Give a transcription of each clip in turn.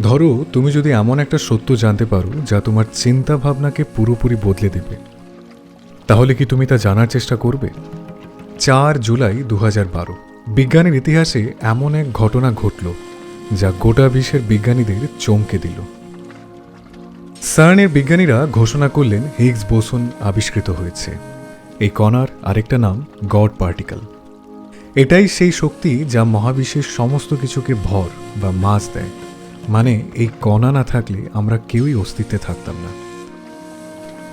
ধরো, তুমি যদি এমন একটা সত্য জানতে পারো যা তোমার চিন্তা ভাবনাকে পুরোপুরি বদলে দেবে। তাহলে কি তুমি তা জানার চেষ্টা করবে? চার জুলাই দু বারো। বিজ্ঞানের ইতিহাসে এমন এক ঘটনা ঘটল যা গোটা বিশ্বের বিজ্ঞানীদের চমকে দিল। সার্নের বিজ্ঞানীরা ঘোষণা করলেন হিগস বোসন আবিষ্কৃত হয়েছে। এই কণার আরেকটা নাম গড পার্টিকেল। এটাই সেই শক্তি যা মহাবিশ্বের সমস্ত কিছুকে ভর বা মাস দেয়। মানে এই কণা না থাকলে আমরা কেউই অস্তিত্বে থাকতাম না।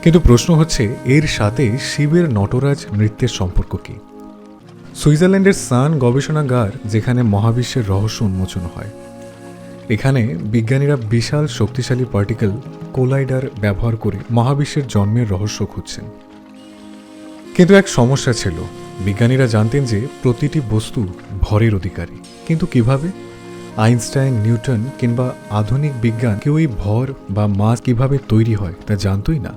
কিন্তু প্রশ্ন হচ্ছে, এর সাথে শিবের নটরাজ নৃত্যের সম্পর্ক কি? সুইজারল্যান্ডের সান গবেষণাগার, যেখানে মহাবিশ্বের রহস্য উন্মোচন হয়। এখানে বিজ্ঞানীরা বিশাল শক্তিশালী পার্টিকেল কোলাইডার ব্যবহার করে মহাবিশ্বের জন্মের রহস্য খুঁজছেন। কিন্তু এক সমস্যা ছিল, বিজ্ঞানীরা জানতেন যে প্রতিটি বস্তু ভরের অধিকারী। কিন্তু কীভাবে? আইনস্টাইন, নিউটন কিংবা আধুনিক বিজ্ঞান কেউই ভর বা মাস কীভাবে তৈরি হয় তা জানতই না।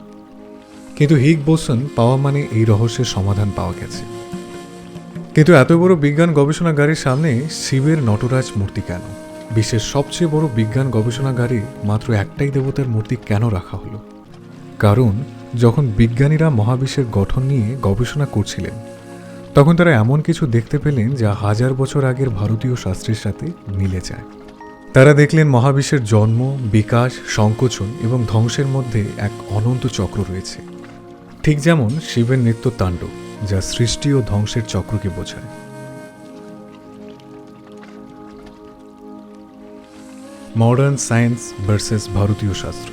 কিন্তু হিগ বোসন পাওয়া মানে এই রহস্যের সমাধান পাওয়া গেছে। কিন্তু এত বড় বিজ্ঞান গবেষণাগারের সামনে শিবের নটরাজ মূর্তি কেন? বিশ্বের সবচেয়ে বড় বিজ্ঞান গবেষণাগারে মাত্র একটাই দেবতার মূর্তি কেন রাখা হলো? কারণ যখন বিজ্ঞানীরা মহাবিশ্বের গঠন নিয়ে গবেষণা করছিলেন তখন তারা এমন কিছু দেখতে পেলেন যা হাজার বছর আগের ভারতীয় শাস্ত্রের সাথে মিলে যায়। তারা দেখলেন মহাবিশ্বের জন্ম, বিকাশ, সংকোচন এবং ধ্বংসের মধ্যে এক অনন্ত চক্র রয়েছে। ঠিক যেমন শিবের নৃত্য তাণ্ডব যা সৃষ্টি ও ধ্বংসের চক্রকে বোঝায়। মডার্ন সায়েন্স ভার্সেস ভারতীয় শাস্ত্র।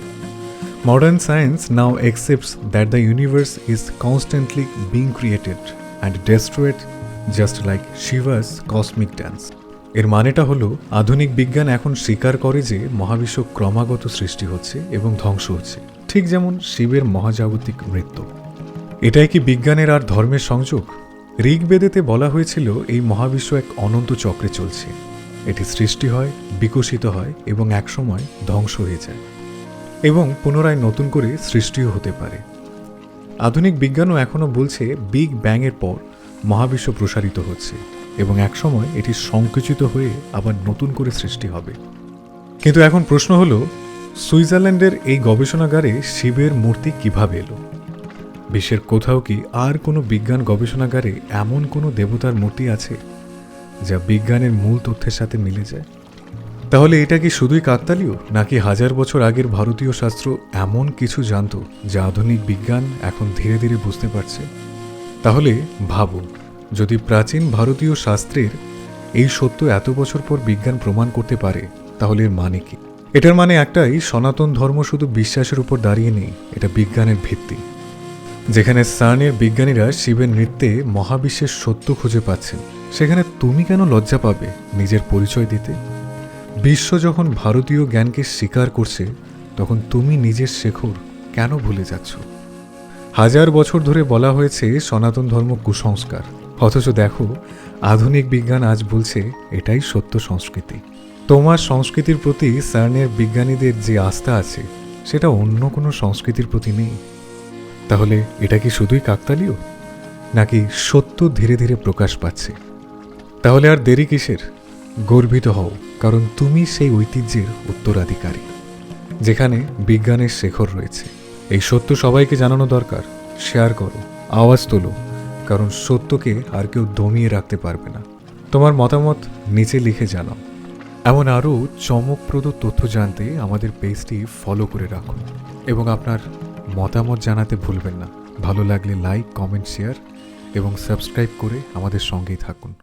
Modern science now accepts that the universe is constantly being created. And destroyed just like Shiva's cosmic dance. এর মানেটা হলো, আধুনিক বিজ্ঞান এখন স্বীকার করে যে মহাবিশ্ব ক্রমাগত সৃষ্টি হচ্ছে এবং ধ্বংস হচ্ছে, ঠিক যেমন শিবের মহাজাগতিক নৃত্য এটাই কি বিজ্ঞানের আর ধর্মের সংযোগ? ঋগ্বেদেতে বলা হয়েছিল, এই মহাবিশ্ব এক অনন্ত চক্রে চলছে। এটি সৃষ্টি হয়, বিকশিত হয় এবং একসময় ধ্বংস হয়ে যায়। এবং পুনরায় নতুন করে সৃষ্টিও হতে পারে। আধুনিক বিজ্ঞানও এখনও বলছে বিগ ব্যাংয়ের পর মহাবিশ্ব প্রসারিত হচ্ছে এবং একসময় এটি সংকুচিত হয়ে আবার নতুন করে সৃষ্টি হবে। কিন্তু এখন প্রশ্ন হলো, সুইজারল্যান্ডের এই গবেষণাগারে শিবের মূর্তি কীভাবে এলো? বিশ্বের কোথাও কি আর কোনো বিজ্ঞান গবেষণাগারে এমন কোনো দেবতার মূর্তি আছে যা বিজ্ঞানের মূল তথ্যের সাথে মিলে যায়? তাহলে এটা কি শুধুই কাকতালীয়, নাকি হাজার বছর আগের ভারতীয় শাস্ত্র এমন কিছু জানত যা আধুনিক বিজ্ঞান এখন ধীরে ধীরে বুঝতে পারছে? তাহলে ভাবো, যদি প্রাচীন ভারতীয় শাস্ত্রের এই সত্য এত বছর পর বিজ্ঞান প্রমাণ করতে পারে, তাহলে এর মানে কি? এটার মানে একটাই, সনাতন ধর্ম শুধু বিশ্বাসের উপর দাঁড়িয়ে নেই, এটা বিজ্ঞানের ভিত্তি। যেখানে সার্নের বিজ্ঞানীরা শিবের নৃত্যে মহাবিশ্বের সত্য খুঁজে পাচ্ছেন, সেখানে তুমি কেন লজ্জা পাবে নিজের পরিচয় দিতে? বিশ্ব যখন ভারতীয় জ্ঞানকে স্বীকার করছে, তখন তুমি নিজের শেখর কেন ভুলে যাচ্ছ? হাজার বছর ধরে বলা হয়েছে সনাতন ধর্ম কুসংস্কার। অথচ দেখো, আধুনিক বিজ্ঞান আজ বলছে এটাই সত্য সংস্কৃতি। তোমার সংস্কৃতির প্রতি সার্নের বিজ্ঞানীদের যে আস্থা আছে, সেটা অন্য কোনো সংস্কৃতির প্রতি নেই। তাহলে এটা কি শুধুই কাকতালীয়? নাকি সত্য ধীরে ধীরে প্রকাশ পাচ্ছে? তাহলে আর দেরি কিসের? গর্বিত হও, কারণ তুমি সেই ঐতিহ্যের উত্তরাধিকারী, যেখানে বিজ্ঞানের শেখর রয়েছে। এই সত্য সবাইকে জানানো দরকার। শেয়ার করো, আওয়াজ তোলো, কারণ সত্যকে আর কেউ দমিয়ে রাখতে পারবে না। তোমার মতামত নিচে লিখে জানাও। এমন আরও চমকপ্রদ তথ্য জানতে আমাদের পেজটি ফলো করে রাখুন এবং আপনার মতামত জানাতে ভুলবেন না। ভালো লাগলে লাইক, কমেন্ট, শেয়ার এবং সাবস্ক্রাইব করে আমাদের সঙ্গেই থাকুন।